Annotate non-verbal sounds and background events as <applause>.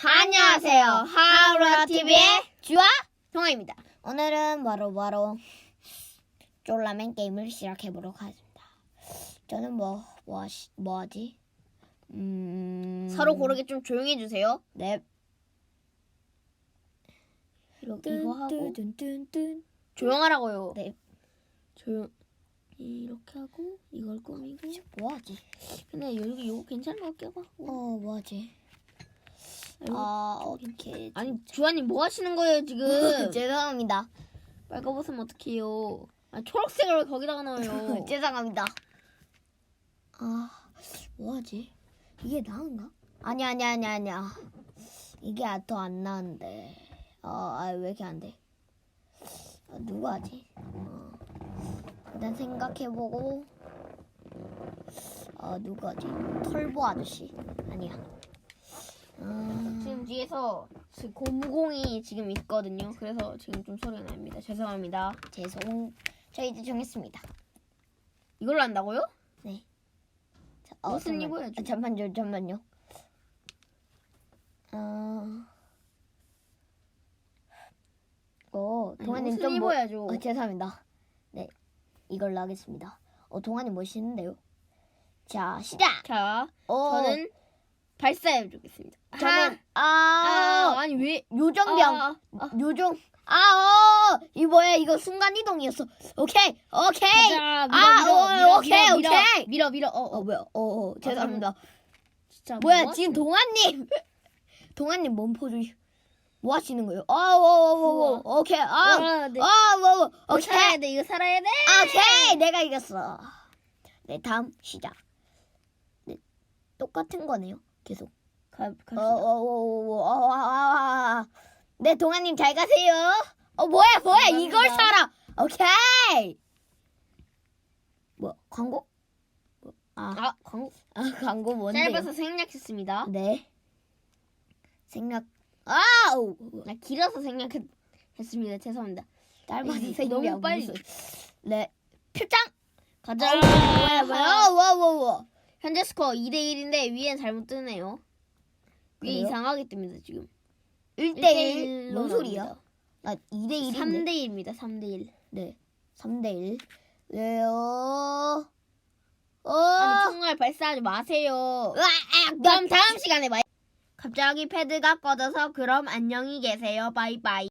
안녕하세요. 하우라 TV의 주아 동아입니다. 오늘은 바로 바로 쫄라맨 게임을 시작해 보도록 하겠습니다. 저는 뭐 뭐 하시 뭐 하지? 음 서로 고르게 좀 조용히 해주세요. 네. 이렇게 이거 하고 뚠뚠뚠 조용하라고요. 네. 조용. 이렇게 하고 이걸 꾸미고. 뭐 하지? 근데 여기 이거 괜찮은 것 같기도 하고. 어, 뭐 하지? 아, 오케이. 아니 주아님 뭐 하시는 거예요 지금? <laughs> 죄송합니다. 빨가벗으면 어떡해요? 아 초록색을 왜 거기다가 넣어요? <laughs> 죄송합니다. 아, 뭐 하지? 이게 나은가? 아니 아니 아니 아니야. 이게 더 안 나은데. 어, 아, 왜 이렇게 안 돼? 아, 누가 하지? 어, 일단 생각해보고. 아, 누가 하지? 털보 아저씨. 아니야. 음, 지금 뒤에서 지금 고무공이 지금 있거든요. 그래서 지금 좀 소리가 납니다. 죄송합니다. 죄송. 저 이제 정했습니다. 이걸로 한다고요? 자, 어, 무슨. 입어야지? 아, 잠만요, 잠만요. 어. 어, 옷은 좀 뭐, 입어야죠. 어, 죄송합니다. 네, 이걸로 하겠습니다. 어, 동아님 멋있는데요. 자, 시작. 자, 어, 저는 발사해 주겠습니다. 저는 아, 아, 아니 왜 요정병, 아, 아, 요정. 아, 어, 이 뭐야? 이거 순간 이동이었어. 오케이, 오케이. 가자. 아, 어, 오케이, 밀어, 오케이. 밀어 밀어. 어, 어, 어. 뭐야? 어, 어, 죄송합니다. 진짜 뭐야 뭐 지금 동아님 <laughs> 동아님 몸 포즈 뭐 하시는 거예요? 아워워워 오케이 아, 네. 아아워 이거 살아야 오케이 돼. 이거 살아야 돼. 오케이 내가 이겼어 네 다음 시작 네 똑같은 거네요 계속 가, 갑시다. 어어어어어네 동아님 잘 가세요 어 뭐야 뭐야 이걸 사라 오케이 뭐 광고 뭐, 아, 아, 광고 아 광고 뭔데 짧아서 생략했습니다. 네. 생각. 아우. 나 길어서 생략했습니다. 죄송합니다. 짧아서 생각. 너무 빨리. 무슨- 네. 표창. 가자. 어우, 뭐야 뭐야. 와와와. 현재 스코어 2대 1인데 위엔 잘못 뜨네요. 위에 그래요? 이상하게 뜹니다 지금. 1대1. 1대1 뭔 소리야? 나 2대 1인데. 3대 1입니다. 3대 1. 네. 3대 1. 왜요? 어. 아니 총알 발사하지 마세요. 으악, 그럼 다음 시간에 봐요. 갑자기 패드가 꺼져서 그럼 안녕히 계세요. 바이바이.